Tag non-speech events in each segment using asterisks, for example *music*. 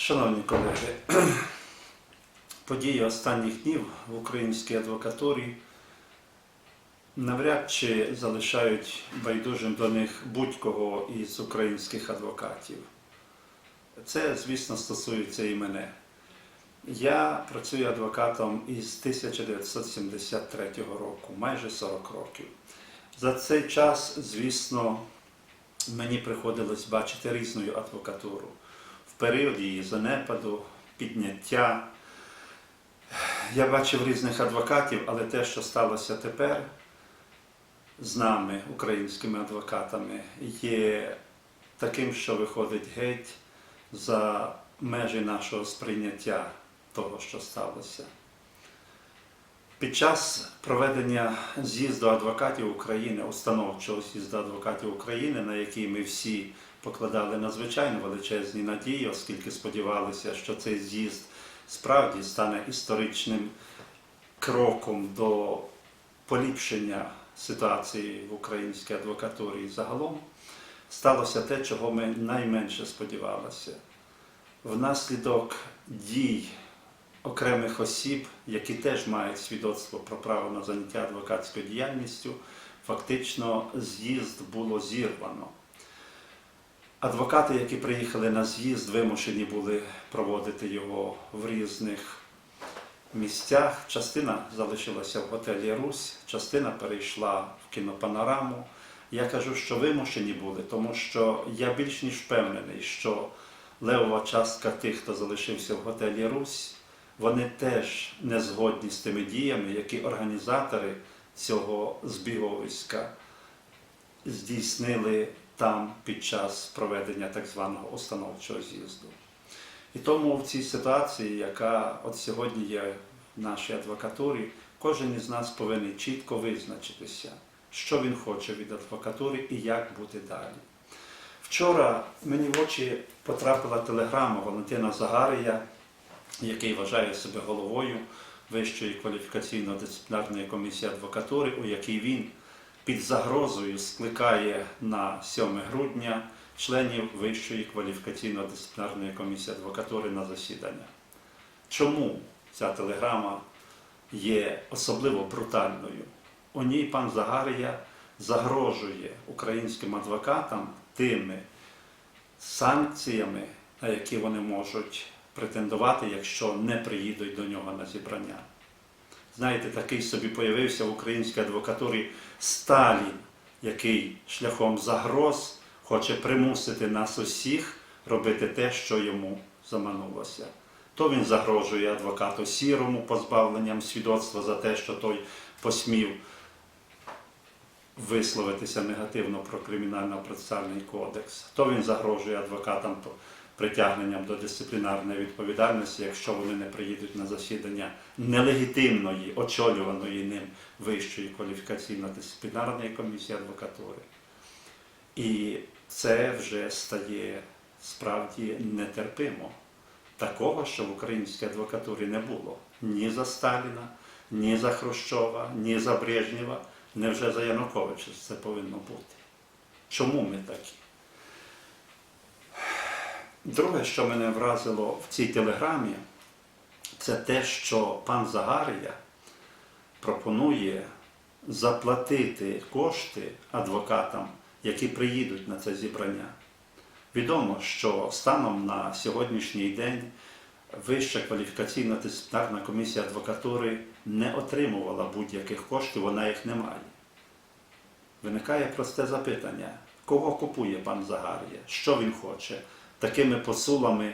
Шановні колеги, *clears throat* події останніх днів в українській адвокатурі навряд чи залишають байдужим до них будь-кого із українських адвокатів. Це, звісно, стосується і мене. Я працюю адвокатом із 1973 року, майже 40 років. За цей час, звісно, мені приходилось бачити різну адвокатуру період її занепаду, підняття. Я бачив різних адвокатів, але те, що сталося тепер з нами, українськими адвокатами, є таким, що виходить геть за межі нашого сприйняття того, що сталося. Під час проведення з'їзду адвокатів України, установчого з'їзду адвокатів України, на який ми всі покладали надзвичайно величезні надії, оскільки сподівалися, що цей з'їзд справді стане історичним кроком до поліпшення ситуації в українській адвокатурі загалом, сталося те, чого ми найменше сподівалися. Внаслідок дій окремих осіб, які теж мають свідоцтво про право на заняття адвокатською діяльністю, фактично з'їзд було зірвано. Адвокати, які приїхали на з'їзд, вимушені були проводити його в різних місцях. Частина залишилася в готелі Русь, частина перейшла в кінопанораму. Я кажу, що вимушені були, тому що я більш ніж впевнений, що левова частка тих, хто залишився в готелі Русь, вони теж не згодні з тими діями, які організатори цього збіговиська здійснили там під час проведення так званого установчого з'їзду. І тому в цій ситуації, яка от сьогодні є в нашій адвокатурі, кожен із нас повинен чітко визначитися, що він хоче від адвокатури і як бути далі. Вчора мені в очі потрапила телеграма Валентина Загарія, який вважає себе головою Вищої кваліфікаційно-дисциплінарної комісії адвокатури, у якій він під загрозою скликає на 7 грудня членів Вищої кваліфікаційно-дисциплінарної комісії адвокатури на засідання. Чому ця телеграма є особливо брутальною? У ній пан Загарія загрожує українським адвокатам тими санкціями, на які вони можуть претендувати, якщо не приїдуть до нього на зібрання. Знаєте, такий собі появився в українській адвокатурі Сталін, який шляхом загроз хоче примусити нас усіх робити те, що йому заманулося. То він загрожує адвокату сірому позбавленням свідоцтва за те, що той посмів висловитися негативно про кримінально-процесуальний кодекс, то він загрожує адвокатам притягненням до дисциплінарної відповідальності, якщо вони не приїдуть на засідання нелегітимної, очолюваної ним Вищої кваліфікаційно-дисциплінарної комісії адвокатури. І це вже стає справді нетерпимо. Такого, що в українській адвокатурі не було ні за Сталіна, ні за Хрущова, ні за Брежнєва, не вже за Януковича це повинно бути. Чому ми такі? Друге, що мене вразило в цій телеграмі, це те, що пан Загарія пропонує заплатити кошти адвокатам, які приїдуть на це зібрання. Відомо, що станом на сьогоднішній день Вища кваліфікаційно-дисциплінарна комісія адвокатури не отримувала будь-яких коштів, вона їх не має. Виникає просте запитання: кого купує пан Загарія? Що він хоче? Такими посулами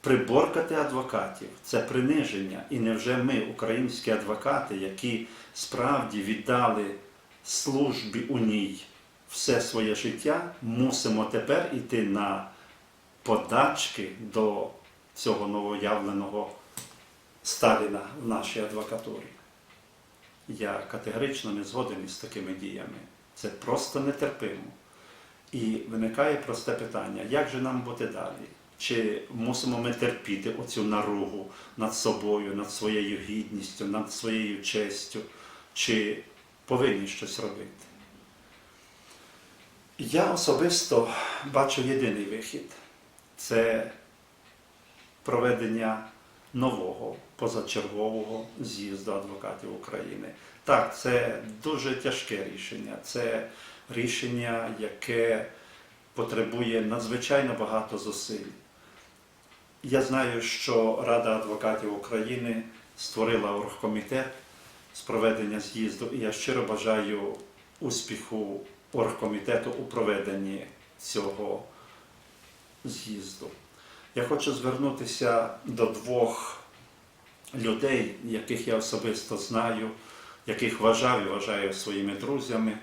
приборкати адвокатів це приниження. І невже ми, українські адвокати, які справді віддали службі у ній все своє життя, мусимо тепер іти на подачки до цього новоявленого Сталіна в нашій адвокатурі? Я категорично не згоден із такими діями. Це просто нетерпимо. І виникає просте питання, як же нам бути далі? Чи мусимо ми терпіти оцю наругу над собою, над своєю гідністю, над своєю честю, чи повинні щось робити? Я особисто бачу єдиний вихід це проведення нового позачергового з'їзду адвокатів України. Так, це дуже тяжке рішення. Це рішення, яке потребує надзвичайно багато зусиль. Я знаю, що Рада адвокатів України створила оргкомітет з проведення з'їзду, і я щиро бажаю успіху оргкомітету у проведенні цього з'їзду. Я хочу звернутися до двох людей, яких я особисто знаю, яких вважав і вважаю своїми друзями,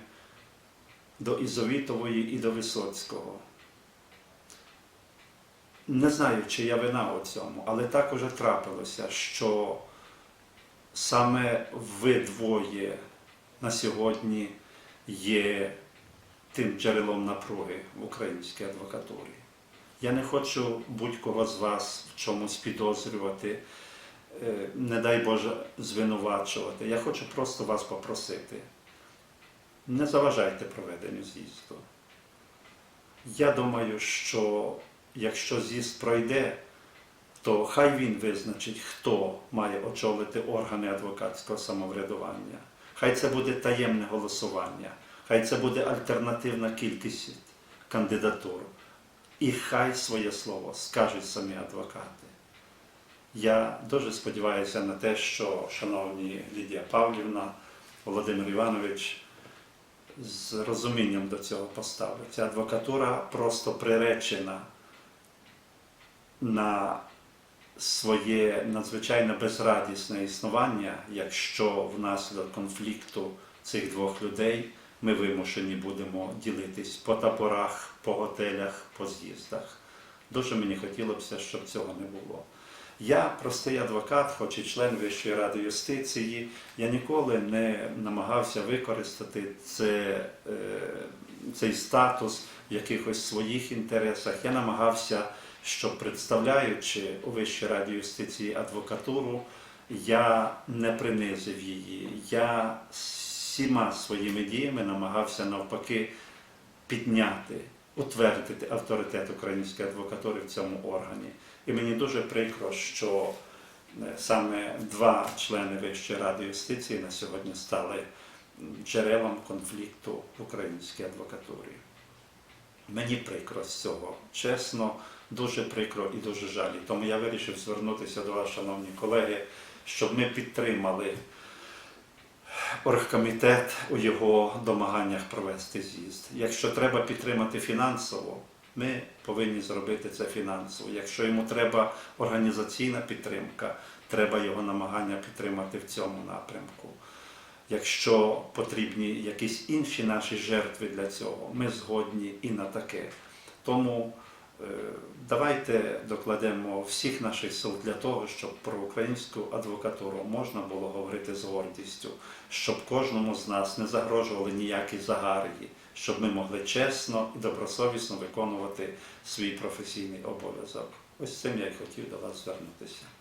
до Ізовітової і до Висоцького. Не знаю, чи я вина у цьому, але так уже трапилося, що саме ви двоє на сьогодні є тим джерелом напруги в українській адвокатурі. Я не хочу будь-кого з вас в чомусь підозрювати, е, не дай Боже звинувачувати. Я хочу просто вас попросити. Не заважайте проведенню з'їзду. Я думаю, що якщо з'їзд пройде, то хай він визначить, хто має очолити органи адвокатського самоврядування. Хай це буде таємне голосування, хай це буде альтернативна кількість кандидатур. І хай своє слово скажуть самі адвокати. Я дуже сподіваюся на те, що шановні Лідія Павлівна, Володимир Іванович з розумінням до цього поставиться. Адвокатура просто приречена на своє надзвичайно безрадісне існування, якщо внаслідок конфлікту цих двох людей ми вимушені будемо ділитись по таборах, по готелях, по з'їздах. Дуже мені хотілося б, щоб цього не було. Я простий адвокат, хоч і член Вищої ради юстиції, я ніколи не намагався використати це, е, цей статус в якихось своїх інтересах. Я намагався, щоб представляючи у Вищій раді юстиції адвокатуру, я не принизив її. Я всіма своїми діями намагався навпаки підняти, утвердити авторитет української адвокатури в цьому органі. І мені дуже прикро, що е, саме два члени Вищої ради юстиції на сьогодні стали джерелом конфлікту в українській адвокатурі. Мені прикро з цього, чесно, дуже прикро і дуже жаль. Тому я вирішив звернутися до вас, шановні колеги, щоб ми підтримали оргкомітет у його домаганнях провести з'їзд. Якщо треба підтримати фінансово, ми повинні зробити це фінансово. Якщо йому треба організаційна підтримка, треба його намагання підтримати в цьому напрямку. Якщо потрібні якісь інші наші жертви для цього, ми згодні і на таке. Тому давайте докладемо всіх наших сил для того, щоб про українську адвокатуру можна було говорити з гордістю, щоб кожному з нас не загрожували ніякі загарії, щоб ми могли чесно і добросовісно виконувати свій професійний обов'язок. Ось цим я й хотів до вас звернутися.